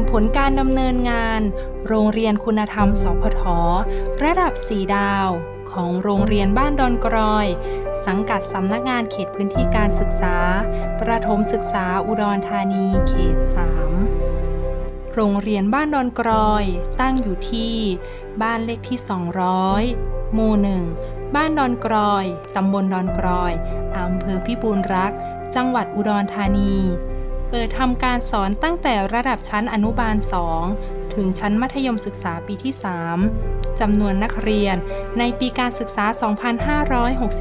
ารผลการดำเนินงาน โรงเรียนคุณธรรมสพทระดับ 4 ดาว ของโรงเรียนบ้านดอนกรอย สังกัดสำนักงานเขตพื้นที่การศึกษา ประถมศึกษาอุดรธานีเขต 3 โรงเรียนบ้านดอนกรอย ตั้งอยู่ที่บ้านเลขที่ 200 หมู่หนึ่งบ้านดอนกรอย ตำบลดอนกรอยอำเภอพิบูลรักษ์จังหวัดอุดรธานี เปิดทำการสอนตั้งแต่ระดับชั้นอนุบาล 2 ถึงชั้นมัธยมศึกษาปีที่ 3 จำนวนนักเรียนในปีการศึกษา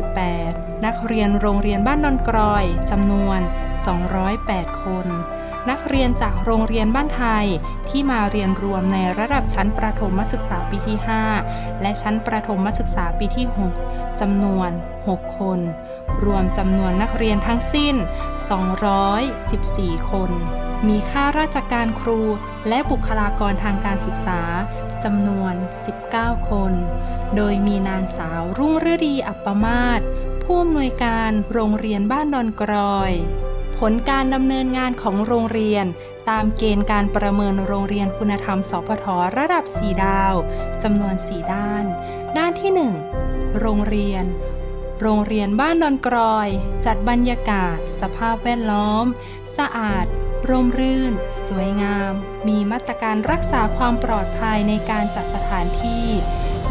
2568 นักเรียนโรงเรียนบ้านดอนกรอยจำนวน 208 คน นักเรียนจากโรงเรียนบ้านไทยที่มาเรียนรวมในระดับชั้นประถมศึกษาปีที่ 5 และชั้นประถมศึกษาปีที่ 6จำนวน 6 คน รวมจำนวนนักเรียนทั้งสิ้น 214 คน มีข้าราชการครูและบุคลากรทางการศึกษาจำนวน 19 คน โดยมีนางสาวรุ่งฤดีอัปปมาศผู้อำนวยการโรงเรียนบ้านดอนกรอย ผลการดำเนินงานของโรงเรียนตามเกณฑ์การประเมินโรงเรียนคุณธรรม สพทระดับ 4 ดาวจำนวน 4 ด้าน ด้านที่ 1 โรงเรียน โรงเรียนบ้านดอนกรอย จัดบรรยากาศ สภาพแวดล้อม สะอาด ร่มรื่น สวยงาม มีมาตรการรักษาความปลอดภัยในการจัดสถานที่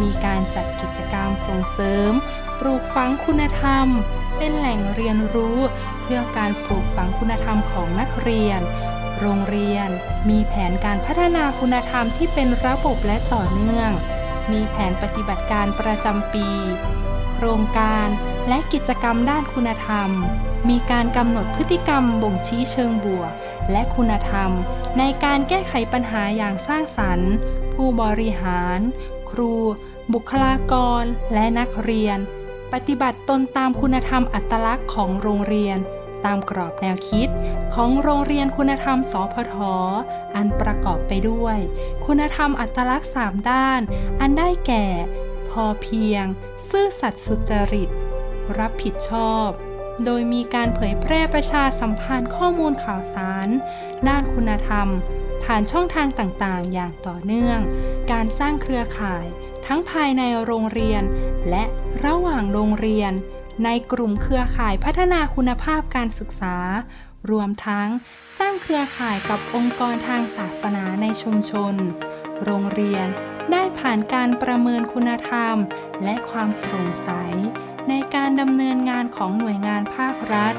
มีการจัดกิจกรรมส่งเสริม ปลูกฝังคุณธรรม เป็นแหล่งเรียนรู้ เพื่อการปลูกฝังคุณธรรมของนักเรียน โรงเรียน มีแผนการพัฒนาคุณธรรมที่เป็นระบบและต่อเนื่อง มีแผนปฏิบัติการประจำปี โครงการ และกิจกรรมด้านคุณธรรม มีการกำหนดพฤติกรรมบ่งชี้เชิงบวก และคุณธรรม ในการแก้ไขปัญหาอย่างสร้างสรรค์ ผู้บริหาร ครู บุคลากร และนักเรียน ปฏิบัติตนตามคุณธรรมอัตลักษณ์ของโรงเรียน ตามกรอบแนวคิด ของโรงเรียนคุณธรรม สพทอันประกอบไปด้วย คุณธรรมอัตลักษณ์ 3 ด้าน อันได้แก่ อเพียง ซื่อสัตย์สุจริต รับผิดชอบ โดยมีการเผยแพร่ประชาสัมพันธ์ข้อมูลข่าวสาร ด้านคุณธรรม ผ่านช่องทางต่างๆ อย่างต่อเนื่อง การสร้างเครือข่าย ทั้งภายในโรงเรียน และระหว่างโรงเรียน ในกลุ่มเครือข่ายพัฒนาคุณภาพการศึกษา รวมทั้งสร้างเครือข่ายกับองค์กรทางศาสนาในชุมชน โรงเรียน ได้ผ่านการประเมินคุณธรรม และความโปร่งใส ในการดำเนินงานของหน่วยงานภาครัฐ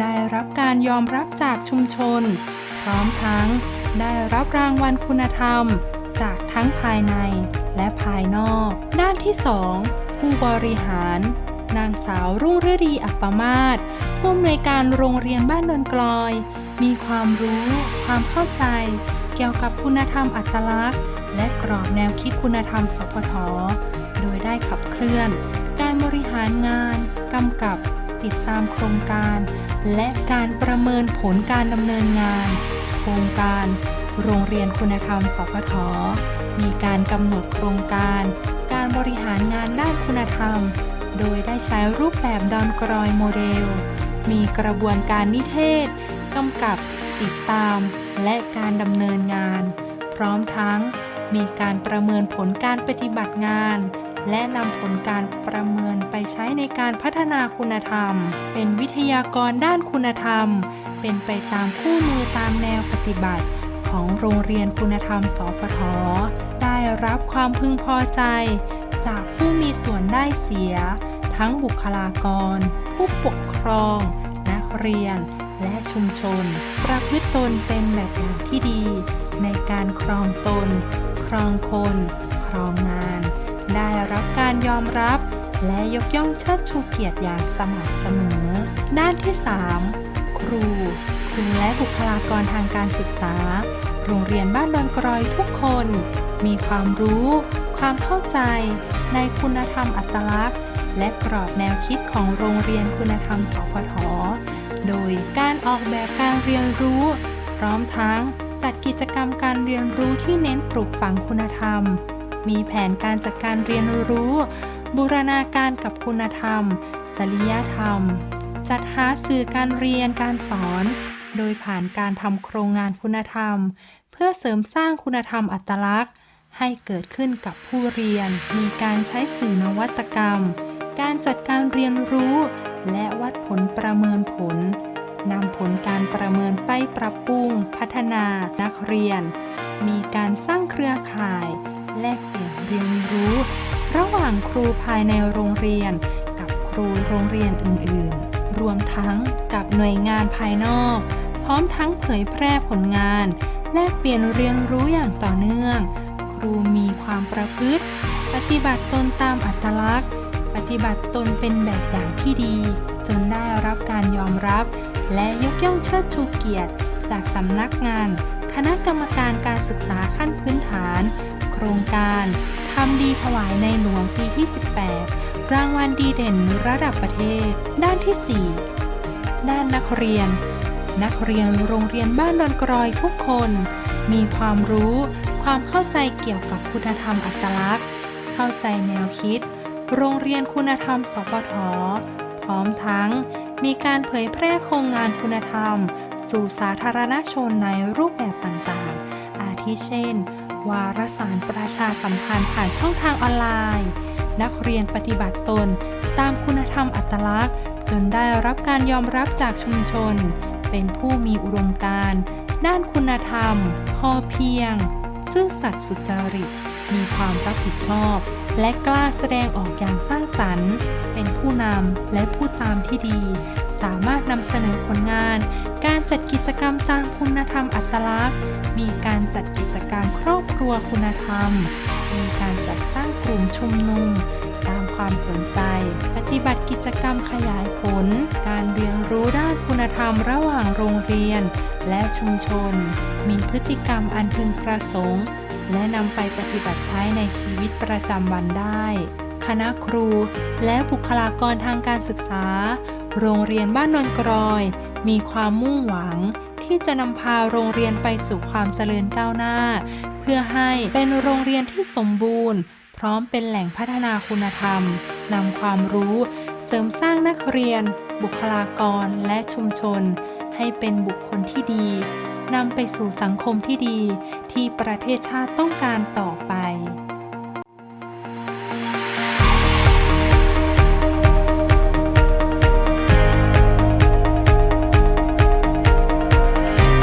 ได้รับการยอมรับจากชุมชน พร้อมทั้งได้รับรางวัลคุณธรรม จากทั้งภายในและภายนอก ด้านที่ 2 ผู้บริหาร นางสาวรุ่งฤดีอัปปมาศผู้อำนวยการโรงเรียนบ้านดอนกลอย มีความรู้ ความเข้าใจ เกี่ยวกับคุณธรรมอัตลักษณ์ และกรอบแนวคิดคุณธรรม สพท โดยได้ขับเคลื่อน การบริหารงาน กำกับ ติดตามโครงการ และการประเมินผลการดำเนินงาน โครงการ โรงเรียนคุณธรรม สพท มีการกำหนดโครงการ การบริหารงานด้านคุณธรรม โดยได้ใช้รูปแบบดอนกรอยโมเดล มีกระบวนการนิเทศ กำกับ ติดตาม และการดำเนินงาน พร้อมทั้ง มีการประเมินผลการปฏิบัติงาน และนำผลการประเมินไปใช้ในการพัฒนาคุณธรรม เป็นวิทยากรด้านคุณธรรม เป็นไปตามคู่มือตามแนวปฏิบัติ ของโรงเรียนคุณธรรมสพทได้รับความพึงพอใจ จากผู้มีส่วนได้เสีย ทั้งบุคลากร ผู้ปกครอง นักเรียน และชุมชน ประพฤติตนเป็นแบบอย่างที่ดีในการครองตน ครองคน ครองงาน ได้รับการยอมรับ และยกย่องเชิดชูเกียรติอย่างสม่ำเสมอ ด้านที่ 3 ครู ครูและบุคลากรทางการศึกษา โรงเรียนบ้านดอนกรอยทุกคน มีความรู้ ความเข้าใจ ในคุณธรรมอัตลักษณ์ และกรอบแนวคิดของโรงเรียนคุณธรรมสพทโดยการออกแบบการเรียนรู้ พร้อมทั้ง จัดกิจกรรมการเรียนรู้ที่เน้นปลูกฝังคุณธรรม มีแผนการจัดการเรียนรู้ บูรณาการกับคุณธรรม จริยธรรม จัดหาสื่อการเรียนการสอน โดยผ่านการทำโครงงานคุณธรรม เพื่อเสริมสร้างคุณธรรมอัตลักษณ์ ให้เกิดขึ้นกับผู้เรียน มีการใช้สื่อนวัตกรรม การจัดการเรียนรู้ และวัดผลประเมินผล นำผลการประเมินไปปรับปรุง พัฒนานักเรียน มีการสร้างเครือข่าย แลกเปลี่ยนเรียนรู้ ระหว่างครูภายในโรงเรียน กับครูโรงเรียนอื่น ๆ รวมทั้งกับหน่วยงานภายนอก พร้อมทั้งเผยแพร่ผลงาน แลกเปลี่ยนเรียนรู้อย่างต่อเนื่อง ครูมีความประพฤติ ปฏิบัติตนตามอัตลักษณ์ ปฏิบัติตนเป็นแบบอย่างที่ดี จนได้รับการยอมรับ และยกย่องเชิดชูเกียรติ จากสำนักงาน คณะกรรมการการศึกษาขั้นพื้นฐาน โครงการทำดีถวายในหลวงปีที่ 18 รางวัลดีเด่นระดับประเทศ ด้านที่ 4 ด้านนักเรียน นักเรียนโรงเรียนบ้านดอนกรอยทุกคน มีความรู้ ความเข้าใจเกี่ยวกับคุณธรรมอัตลักษณ์ เข้าใจแนวคิด โรงเรียนคุณธรรมสปท ร้อมทั้ง มีการเผยแพร่โครงงานคุณธรรม สู่สาธารณชนในรูปแบบต่างๆ อาทิเช่น วารสารประชาสัมพันธ์ผ่านช่องทางออนไลน์ นักเรียนปฏิบัติตน ตามคุณธรรมอัตลักษณ์ จนได้รับการยอมรับจากชุมชน เป็นผู้มีอุดมการณ์ด้านคุณธรรม พอเพียง ซื่อสัตย์สุจริต มีความรับผิดชอบ และกล้าแสดงออกอย่างสร้างสรรค์ เป็นผู้นำและผู้ตามที่ดี สามารถนำเสนอผลงาน การจัดกิจกรรมตามคุณธรรมอัตลักษณ์ มีการจัดกิจกรรมครอบครัวคุณธรรม มีการจัดตั้งกลุ่มชุมนุม ตามความสนใจ ปฏิบัติกิจกรรมขยายผล การเรียนรู้ด้านคุณธรรมระหว่างโรงเรียน และชุมชน มีพฤติกรรมอันพึงประสงค์ และนำไปปฏิบัติใช้ในชีวิตประจำวันได้ คณะครูและบุคลากรทางการศึกษา โรงเรียนบ้านนนกรอย มีความมุ่งหวังที่จะนำพาโรงเรียนไปสู่ความเจริญก้าวหน้า เพื่อให้เป็นโรงเรียนที่สมบูรณ์ พร้อมเป็นแหล่งพัฒนาคุณธรรมนำความรู้ เสริมสร้างนักเรียน บุคลากรและชุมชน ให้เป็นบุคคลที่ดี นำไปสู่สังคมที่ดี ที่ประเทศชาติต้องการต่อไป